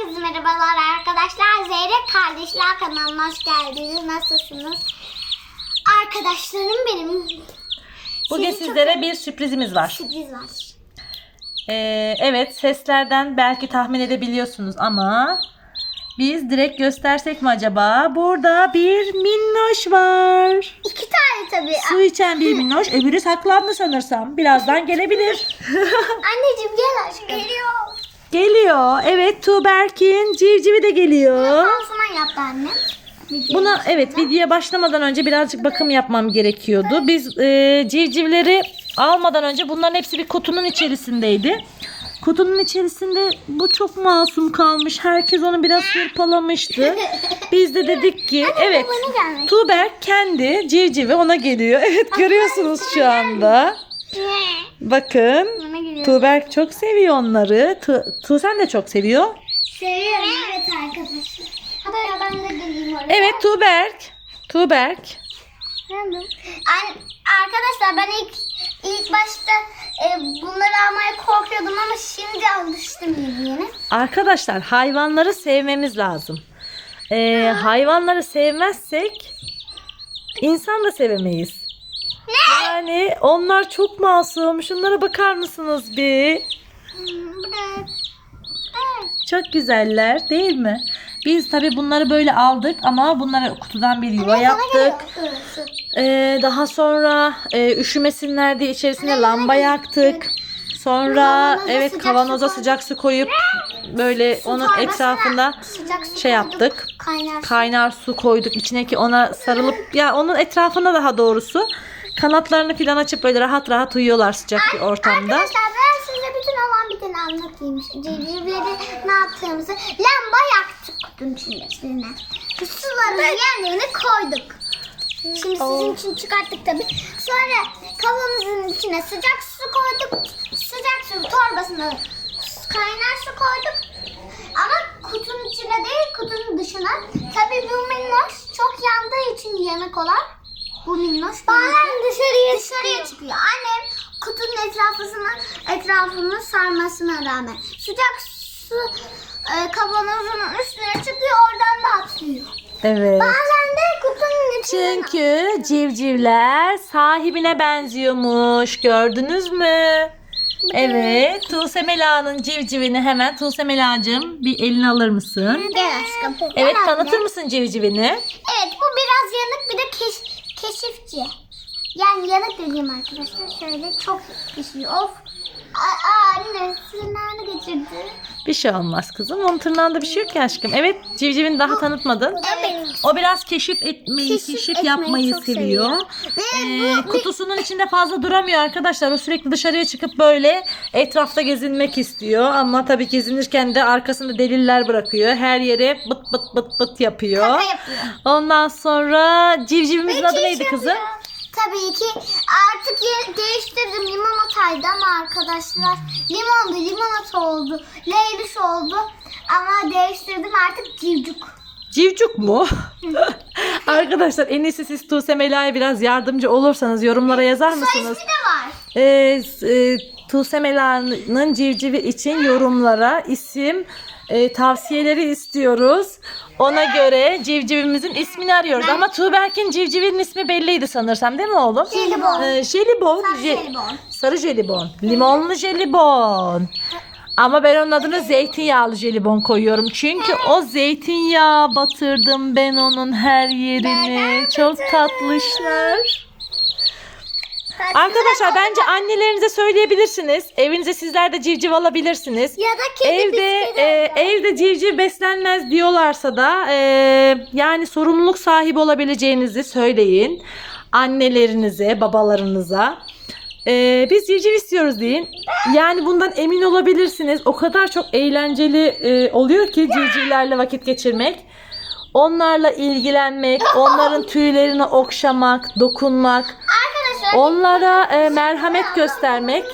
Herkese merhabalar arkadaşlar. Zeyrek Kardeşler kanalına hoş geldiniz. Nasılsınız? Arkadaşlarım benim. Bugün Sizi çok sizlere bir sürprizimiz var. Sürpriz var. Ee, evet seslerden belki tahmin edebiliyorsunuz ama biz direkt göstersek mi acaba? Burada bir minnoş var. İki tane tabii. Su içen bir minnoş. Öbürü saklandı sanırsam. Birazdan gelebilir. Anneciğim gel aşkım. Geliyor. Geliyor. Evet Tuğberk'in civcivi de geliyor. Pansuman yaptı annem. Video Buna evet videoya başlamadan önce birazcık bakım yapmam gerekiyordu. Biz e, civcivleri almadan önce bunların hepsi bir kutunun içerisindeydi. Kutunun içerisinde bu çok masum kalmış. Herkes onu biraz hırpalamıştı. Biz de dedik ki evet. Tuğberk kendi civcivi ona geliyor. Evet görüyorsunuz şu anda. Bakın Tuğberk çok seviyor onları. Tu, Tuğsen de çok seviyor. Seviyorum. Evet arkadaşlar. Hatta ben de geleyim oraya. Evet Tuğberk. Tuğberk. Geldim. An- arkadaşlar ben ilk ilk başta e, bunları almaya korkuyordum ama şimdi alıştım yeni. Arkadaşlar hayvanları sevmemiz lazım. Ee, hayvanları sevmezsek insan da sevemeyiz. Ne? Yani onlar çok masum. Şunlara bakar mısınız bir? Çok güzeller değil mi? Biz tabi bunları böyle aldık ama bunlara kutudan bir yuva yaptık. Ee, daha sonra e, üşümesinler diye içerisine lamba yaktık. Sonra evet kavanoza sıcak su koyup böyle onun etrafında şey yaptık. Kaynar su. kaynar su koyduk içine ki ona sarılıp ya onun etrafına daha doğrusu kanatlarını filan açıp böyle rahat rahat uyuyorlar sıcak bir ortamda. Arkadaşlar ben size bütün olan biteni anlatayım. Civcivleri ne yaptığımızı. Lamba yaktık kutunun içine. Suların yerlerine koyduk. Şimdi sizin için çıkarttık tabii. Sonra kavanozun içine sıcak su koyduk. Sıcak su torbasına kaynar su koyduk. Ama kutunun içine değil kutunun dışına. Tabii bu minnoş çok yandığı için yemek olan. Bu minnoş. Bazen dışarıya, dışarıya çıkıyor. Annem kutunun etrafını, etrafını sarmasına rağmen sıcak su e, kavanozunun üstüne çıkıyor oradan da atlıyor. Evet. Bazen de kutunun içine Çünkü civcivler sahibine benziyormuş. Gördünüz mü? Evet. Tuğse Mela'nın civcivini hemen Tuğse Mela'cığım bir eline alır mısın? Gel aşkım. Evet tanıtır mısın civcivini? Evet bu biraz yanık bir de keş, keşifçi. Yani yanık dediğim arkadaşlar şöyle çok keşiyor. Of. Aa, anne sırnağını geçirdi. Bir şey olmaz kızım. Onun tırnağında bir şey yok ki aşkım. Evet civcivini daha tanıtmadın. Evet. O biraz keşif etmeyi, Keşif keşif, yapmayı çok seviyor. seviyor. Ee, kutusunun içinde fazla duramıyor arkadaşlar. O sürekli dışarıya çıkıp böyle etrafta gezinmek istiyor. Ama tabii gezinirken de arkasında deliller bırakıyor. Her yere bıt bıt bıt bıt yapıyor. Kaka yapıyor. Ondan sonra civcivimizin adı neydi kızım? Tabii ki artık değiştirdim limonataydı ama arkadaşlar limondu limonata oldu leyluş oldu ama değiştirdim artık civcuk. Civcuk mu? arkadaşlar en iyisi siz Tuğse Mela'ya biraz yardımcı olursanız yorumlara yazar Soy mısınız? ismi de var. Ee, e, Tuğse Mela'nın civcivi için yorumlara isim e, tavsiyeleri istiyoruz. Ona göre civcivimizin ismini arıyoruz. Ama Tuğberk'in civcivinin ismi belliydi sanırsam değil mi oğlum? Jelibon. Ee, jelibon. Sarı Je- jelibon. Sarı jelibon. Limonlu jelibon. Ama ben onun adını zeytinyağlı jelibon koyuyorum. Çünkü o zeytinyağı batırdım ben onun her yerini. Çok tatlışlar. Arkadaşlar bence annelerinize söyleyebilirsiniz. Evinize sizler de civciv alabilirsiniz. ya da kedi Evde e, evde civciv beslenmez diyorlarsa da e, yani sorumluluk sahibi olabileceğinizi söyleyin. Annelerinize, babalarınıza. E, biz civciv istiyoruz deyin. Yani bundan emin olabilirsiniz. O kadar çok eğlenceli e, oluyor ki civcivlerle vakit geçirmek. Onlarla ilgilenmek, onların tüylerini okşamak, dokunmak, onlara e, merhamet göstermek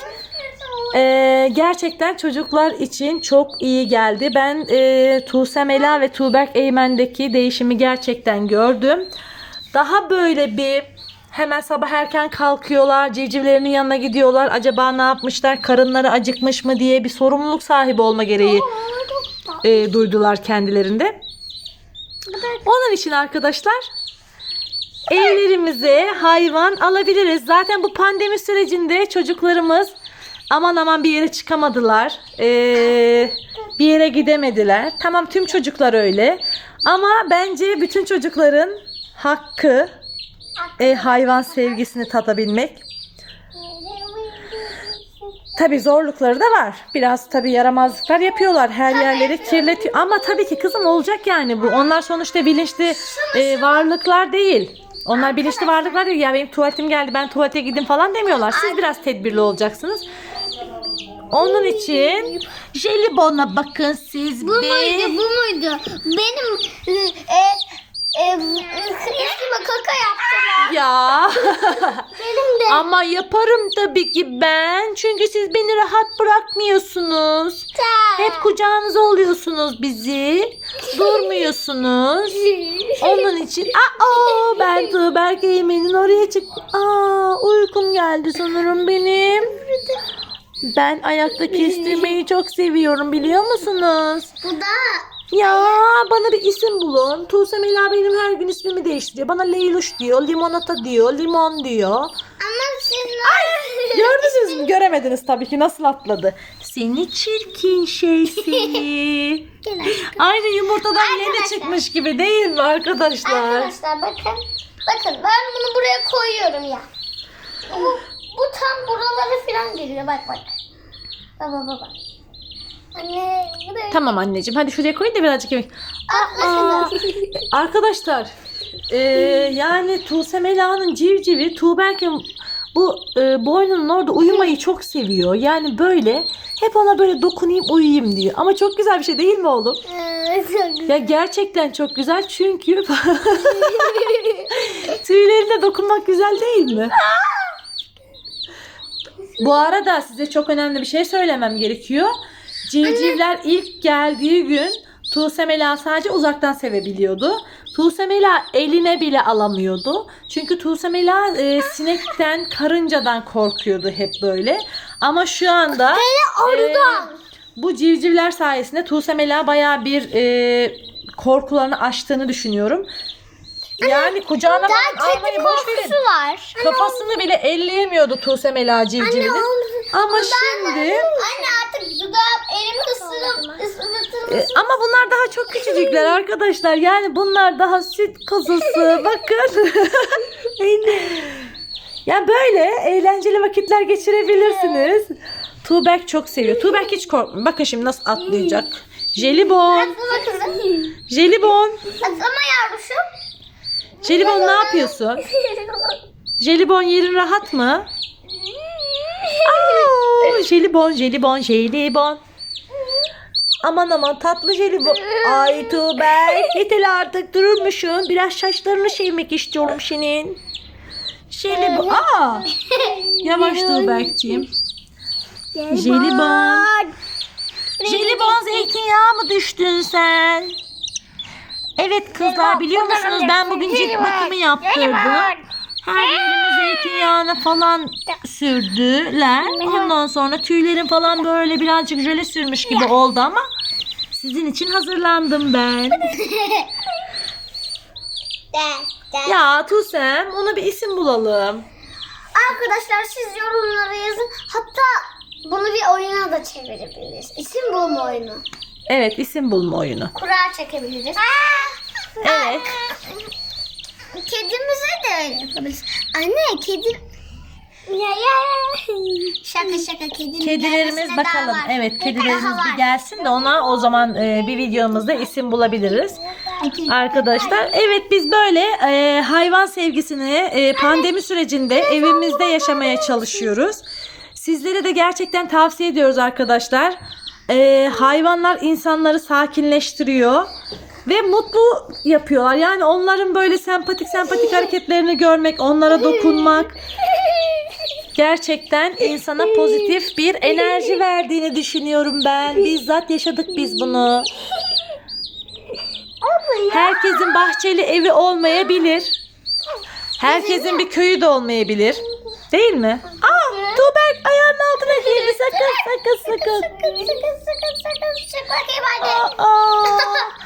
e, gerçekten çocuklar için çok iyi geldi. Ben e, Tuğse Mela ve Tuğberk Eymen'deki değişimi gerçekten gördüm. Daha böyle bir hemen sabah erken kalkıyorlar, civcivlerinin yanına gidiyorlar. Acaba ne yapmışlar, karınları acıkmış mı diye bir sorumluluk sahibi olma gereği e, duydular kendilerinde. Onun için arkadaşlar evlerimize hayvan alabiliriz. Zaten bu pandemi sürecinde çocuklarımız aman aman bir yere çıkamadılar. Ee, bir yere gidemediler. Tamam tüm çocuklar öyle. Ama bence bütün çocukların hakkı e, hayvan sevgisini tadabilmek. Tabii zorlukları da var. Biraz tabii yaramazlıklar yapıyorlar. Her yerleri kirletiyor. Ama tabii ki kızım olacak yani bu. Onlar sonuçta bilinçli e, varlıklar değil. Onlar bilinçli varlıklar değil. Ya benim tuvaletim geldi ben tuvalete gidin falan demiyorlar. Siz biraz tedbirli olacaksınız. Onun için jelibona bakın siz Bu muydu? Bu muydu? Benim e, e, e, Christmas'a kaka yaptılar. Ya. Benim de. Ama yaparım tabii ki ben. Çünkü siz beni rahat bırakmıyorsunuz. Hep kucağınıza oluyorsunuz bizi. Durmuyorsunuz. Onun için aa ben Tuğberk Eymen'in oraya çıktım. Aa uykum geldi sanırım benim. Ben ayakta kestirmeyi çok seviyorum biliyor musunuz? Bu da Ya bana bir isim bulun. Tuğsem Ela benim her gün ismimi değiştiriyor. Bana Leyluş diyor, limonata diyor, limon diyor. ama siz Gördünüz mü? Göremediniz tabii ki nasıl atladı. Seni çirkin şey seni. Gel Aynı yumurtadan yeni Arkadaşlar. çıkmış gibi değil mi arkadaşlar? Arkadaşlar bakın. Bakın ben bunu buraya koyuyorum ya. Bu, bu tam buralara falan geliyor. Bak bak. Baba baba. Anne. Tamam anneciğim hadi şuraya koyun da birazcık yemek. Aa, arkadaşlar e, yani Tuğsem Ela'nın civcivi Tuğberk'in bu e, boynunun orada uyumayı çok seviyor. Yani böyle hep ona böyle dokunayım uyuyayım diyor. Ama çok güzel bir şey değil mi oğlum? Çok güzel. Ya gerçekten çok güzel çünkü tüylerine dokunmak güzel değil mi? Bu arada size çok önemli bir şey söylemem gerekiyor. Civcivler ilk geldiği gün Tuğsemela sadece uzaktan sevebiliyordu. Tuğsemela eline bile alamıyordu. Çünkü Tuğsemela e, sinekten, karıncadan korkuyordu hep böyle. Ama şu anda e, bu civcivler sayesinde Tuğsemela bayağı bir e, korkularını aştığını düşünüyorum. Yani kucağına Daha falan kedi almayı boş verin. korkusu var. Kafasını bile elleyemiyordu Tuğsemela civcivinin. Ama şimdi Anne artık dudağım elimi ısırıp e, ama bunlar daha çok küçücükler arkadaşlar. Yani bunlar daha süt kuzusu. Bakın. ya böyle eğlenceli vakitler geçirebilirsiniz. Tuğberk çok seviyor. Tuğberk hiç korkmuyor. Bakın şimdi nasıl atlayacak. Jelibon. Atlama kızım. Jelibon. Atlama yavruşum. Jelibon ne yapıyorsun? Jelibon yerin rahat mı? Aa, jelibon, jelibon, jelibon. Aman aman tatlı jelibon. Ay Tuğberk yeter artık durur musun? Biraz saçlarını sevmek istiyorum senin. Jelibon. Aa, yavaş Tuğberkciğim. Jelibon. Jelibon zeytinyağı mı düştün sen? Evet kızlar biliyor musunuz ben bugün cilt bakımı yaptırdım. Her yerime zeytinyağına falan sürdüler. Ondan sonra tüylerim falan böyle birazcık jöle sürmüş gibi oldu ama sizin için hazırlandım ben. Ya Tusem ona bir isim bulalım. Arkadaşlar siz yorumlara yazın. Hatta bunu bir oyuna da çevirebiliriz. İsim bulma oyunu. Evet isim bulma oyunu. Kura çekebiliriz. Evet. Kedimize de öyle yapabiliriz. Anne kedi... Ya ya. Şaka şaka kedinin Kedilerimiz gelmesine daha bakalım. var. Evet kedilerimiz daha var. bir gelsin de ona o zaman e, bir videomuzda isim bulabiliriz. Arkadaşlar evet biz böyle e, hayvan sevgisini e, pandemi sürecinde evimizde yaşamaya çalışıyoruz. Sizlere de gerçekten tavsiye ediyoruz arkadaşlar. E, hayvanlar insanları sakinleştiriyor ve mutlu yapıyorlar. Yani onların böyle sempatik sempatik hareketlerini görmek, onlara dokunmak gerçekten insana pozitif bir enerji verdiğini düşünüyorum ben. Bizzat yaşadık biz bunu. Herkesin bahçeli evi olmayabilir. Herkesin bir köyü de olmayabilir. Değil mi? Aa, Tuğber Tüberk ayağının altına girdi. Sakın sakın sakın. Sakın sakın sakın sakın. Çık bakayım hadi. Aa, aa,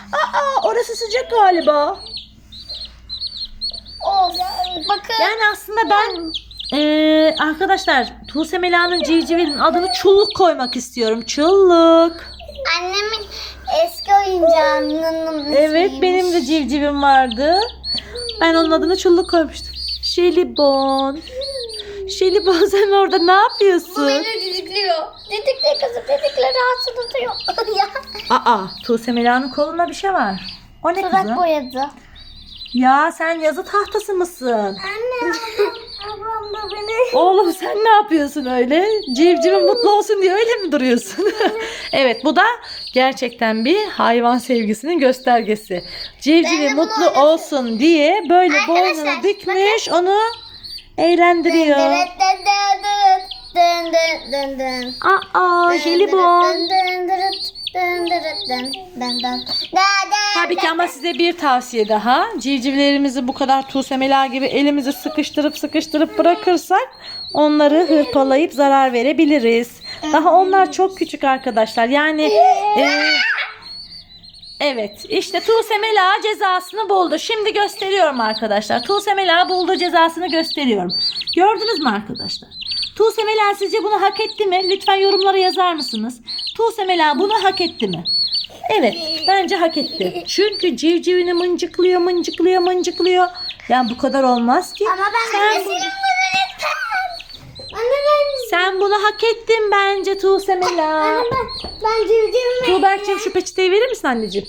orası sıcak galiba. Of. Bakın. Yani aslında ben eee, arkadaşlar Tuğse Mela'nın civcivinin adını Çulluk koymak istiyorum. Çulluk. Annemin eski oyuncağının Evet benim de civcivim vardı. Ben onun adını Çulluk koymuştum. Jelibon. Jelibon sen orada ne yapıyorsun? Beni didikliyor. Didikle kızım didikle rahatsız tutuyor. ya. Aa Tuğse Mela'nın kolunda bir şey var. O ne Dudak kızım? boyadı. Ya sen yazı tahtası mısın? Anne ablam da beni. Oğlum sen ne yapıyorsun öyle? Civcivin mutlu olsun diye öyle mi duruyorsun? evet bu da gerçekten bir hayvan sevgisinin göstergesi. Civcivi Ben de bunu mutlu olsun diye böyle Arkadaşlar, boynunu dikmiş onu eğlendiriyor. Dın dın dın dın dın dın. Aa jelibon. Dın dın dın dın Tabii ki ama size bir tavsiye daha. Civcivlerimizi bu kadar tuğsemela gibi elimizi sıkıştırıp sıkıştırıp bırakırsak onları hırpalayıp zarar verebiliriz. Daha onlar çok küçük arkadaşlar. Yani e, Evet işte Tuğse Mela cezasını buldu. Şimdi gösteriyorum arkadaşlar. Tuğse Mela buldu cezasını gösteriyorum. Gördünüz mü arkadaşlar? Tuğse Mela sizce bunu hak etti mi? Lütfen yorumlara yazar mısınız? Tuğse Mela bunu hak etti mi? Evet bence hak etti. Çünkü civcivini mıncıklıyor mıncıklıyor mıncıklıyor. Yani bu kadar olmaz ki. Ama ben Sen bu-. Anne ben. Sen bunu hak ettin bence Tuğse Mela. Anne ben. Ben civcivim. Tuğberk'cim şu peçeteyi verir misin anneciğim?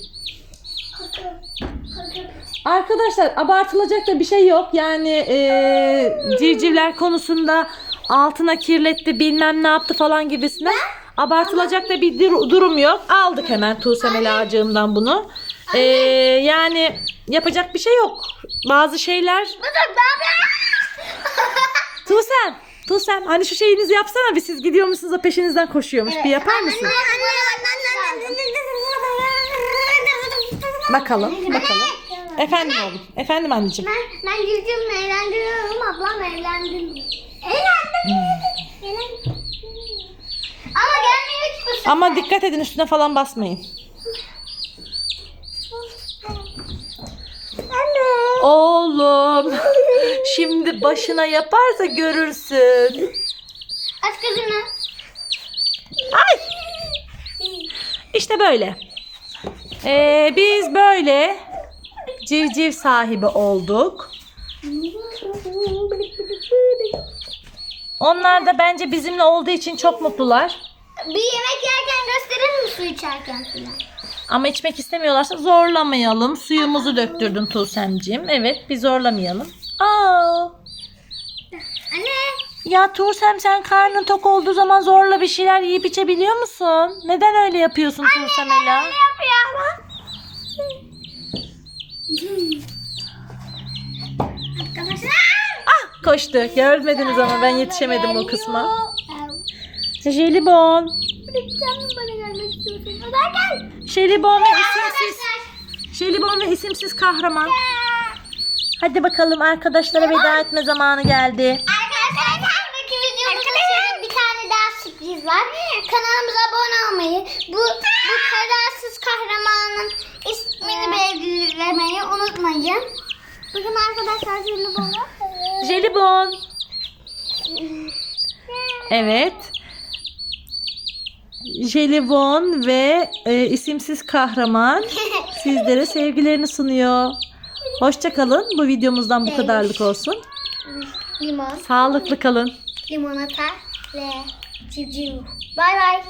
Arkadaşlar abartılacak da bir şey yok. Yani eee, civcivler konusunda altına kirletti bilmem ne yaptı falan gibisinden. Abartılacak da bir dur- durum yok. Aldık hemen Tuğse Melacığımdan bunu. Eee, yani yapacak bir şey yok. Bazı şeyler... Tuğsem, Tuğsem hani şu şeyinizi yapsana bir siz gidiyor musunuz o peşinizden koşuyormuş. Bir yapar mısın? Bakalım, bakalım. Efendim oğlum, efendim anneciğim. Ben, ben civcivimle eğlendiriyorum. Ablam eğlendirmiyor. Ama gelmiyor ki bu sefer. Ama dikkat edin üstüne falan basmayın. Anne. Oğlum. Şimdi başına yaparsa görürsün. Aç gözünü. Ay. İşte böyle. Ee, biz böyle civciv sahibi olduk. Onlar da bence bizimle olduğu için çok mutlular. Bir yemek yerken gösterir mi su içerken falan? Ama içmek istemiyorlarsa zorlamayalım. Suyumuzu döktürdün Tuğsemciğim. Evet bir zorlamayalım. Aa. Anne. Ya Tuğsem sen karnın tok olduğu zaman zorla bir şeyler yiyip içebiliyor musun? Neden öyle yapıyorsun Tuğsem Ela? yapıyor ama. Koştu. Görmediniz ama ben yetişemedim o kısma. Jelibon. Lütfen bana gelmek istiyorsun. Ömer gel. Jelibon ve isimsiz. Jelibon ve isimsiz kahraman. Hadi bakalım arkadaşlara veda etme zamanı geldi. Arkadaşlar sonraki videomuzda size bir tane daha sürpriz var. Kanalımıza abone olmayı, bu, bu kararsız kahramanın ismini belirlemeyi unutmayın. Bakın arkadaşlar şöyle bana. Jelibon. Evet. Jelibon ve e, isimsiz kahraman sizlere sevgilerini sunuyor. Hoşça kalın. Bu videomuzdan bu kadarlık olsun. Limon, Sağlıklı kalın. limonata ve civciv. Bay bay.